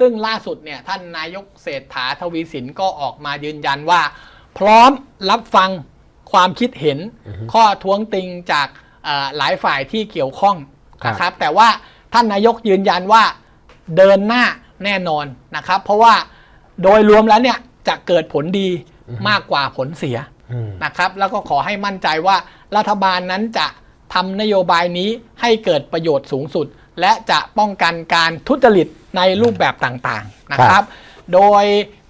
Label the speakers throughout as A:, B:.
A: ซึ่งล่าสุดเนี่ยท่านนายกเศรษฐาทวีสินก็ออกมายืนยันว่า พร้อมรับฟังความคิดเห็น ข้อท้วงติงจากเอ่อหลายฝ่ายที่เกี่ยวข้อง
B: ครับ
A: นะครับแต่ว่าท่านนายกยืนยันว่าเดินหน้าแน่นอนนะครับ เพราะว่าโดยรวมแล้วเนี่ยจะเกิดผลดีมากกว่าผลเสีย
B: อืม
A: นะครับ แล้วก็ขอให้มั่นใจว่ารัฐบาลนั้นจะ ทำนโยบายนี้ให้เกิดประโยชน์สูงสุด และจะป้องกันการทุจริตในรูปแบบต่างๆนะค
B: ครั
A: รับ
B: บ
A: โดย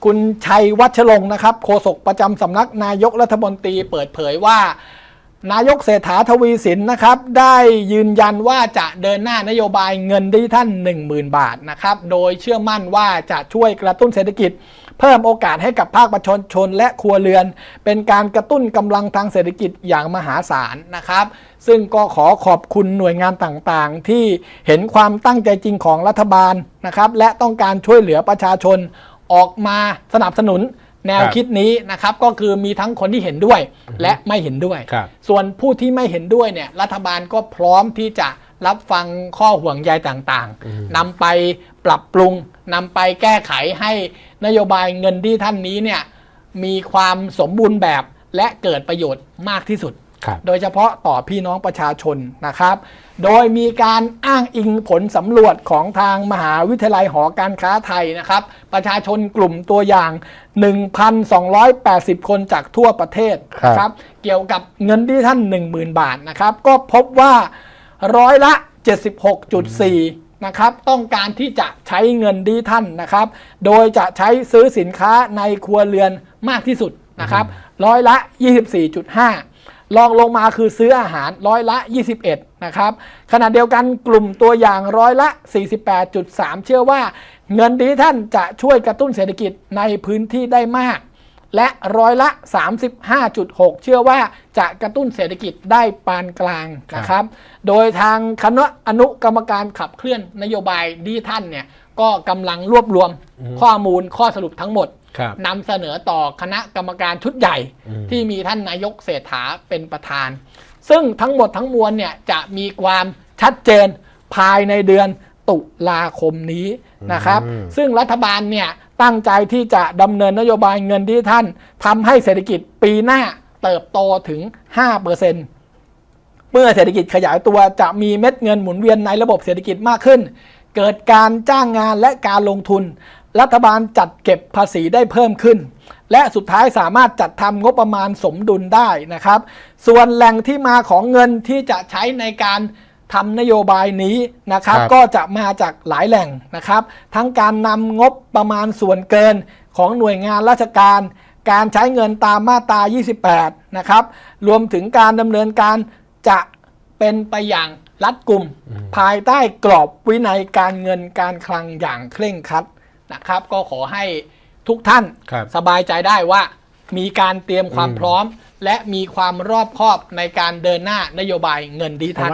A: คุณชัยวัชรงค์นะครับโฆษกประจำสำนักนายกรัฐมนตรีเปิดเผยว่า นายกเศรษฐาทวีสินนะครับ ได้ยืนยันว่าจะเดินหน้านโยบายเงินดิจิทัล10,000 บาทนะครับ โดยเชื่อมั่นว่าจะช่วยกระตุ้นเศรษฐกิจ เพิ่มโอกาสให้กับภาคประชาชนและครัวเรือน เป็นการกระตุ้นกำลังทางเศรษฐกิจอย่างมหาศาลนะครับ ซึ่งก็ขอขอบคุณหน่วยงานต่างๆ ที่เห็นความตั้งใจจริงของรัฐบาลนะครับ และต้องการช่วยเหลือประชาชนออกมาสนับสนุน แนว
B: ครับ
A: คิดนี้นะครับก็คือมีทั้งคนที่เห็นด้วยและไม่เห็นด้วย
B: ครับ
A: ส่วนผู้ที่ไม่เห็นด้วยเนี่ยรัฐบาลก็พร้อมที่จะรับฟังข้อห่วงใยต่างๆนำไปปรับปรุงนำไปแก้ไขให้นโยบายเงินที่ท่านนี้เนี่ยมีความสมบูรณ์แบบและเกิดประโยชน์มากที่สุด
B: ครับ
A: โดยเฉพาะต่อพี่น้องประชาชนนะครับ โดยมีการอ้างอิงผลสำรวจของทางมหาวิทยาลัยหอการค้าไทยนะครับ ประชาชนกลุ่มตัวอย่าง 1,280 คนจากทั่วประเทศ
B: ครับ
A: นะครับเกี่ยวกับเงินที่ท่าน10,000 บาทนะครับ ก็พบว่าร้อยละ 76.4นะครับต้องการที่จะใช้เงินดิจิท่านนะครับ โดยจะใช้ซื้อสินค้าในครัวเรือนมากที่สุดนะครับ ร้อยละ 24.5 ลองลงมาคือซื้ออาหารร้อยละ 21 นะครับ ขณะเดียวกันกลุ่มตัวอย่างร้อยละ 48.3 เชื่อว่า เงินดิจิทัลจะช่วยกระตุ้นเศรษฐกิจในพื้นที่ได้มาก และร้อยละ 35.6 เชื่อว่าจะกระตุ้นเศรษฐกิจได้ปานกลางนะครับ โดยทางคณะอนุกรรมการขับเคลื่อนนโยบายดิจิทัลเนี่ยก็กำลังรวบรวมข้อมูลข้อสรุปทั้งหมด นำเสนอต่อคณะกรรมการชุดใหญ่
B: อืม
A: ที่มีท่านนายกเศรษฐาเป็นประธาน ซึ่งทั้งหมดทั้งมวลเนี่ยจะมีความชัดเจนภายในเดือนตุลาคมนี้นะครับ ซึ่งรัฐบาลเนี่ยตั้งใจที่จะดำเนินนโยบายเงินที่ท่านทำให้เศรษฐกิจปีหน้าเติบโตถึง 5%เมื่อเศรษฐกิจขยายตัวจะมีเม็ดเงินหมุนเวียนในระบบเศรษฐกิจมากขึ้น เกิดการจ้างงานและการลงทุน รัฐบาลจัดเก็บภาษีได้เพิ่มขึ้น และสุดท้ายสามารถจัดทำงบประมาณสมดุลได้นะครับ ส่วนแหล่งที่มาของเงินที่จะใช้ในการทำนโยบายนี้นะครับ
B: ครับ
A: ก็จะมาจากหลายแหล่งนะครับ ทั้งการนำงบประมาณส่วนเกินของหน่วยงานราชการ การใช้เงินตามมาตรา 28 นะครับ รวมถึงการดำเนินการจะเป็นไปอย่างรัดกุม ภายใต้กรอบวินัยการเงินการคลังอย่างเคร่งครัด นะครับ ก็ขอให้ทุกท่าน
B: ครับ
A: สบายใจได้ว่ามีการเตรียมความพร้อม และมีความรอบคอบในการเดินหน้านโยบายเงินดิจิทัล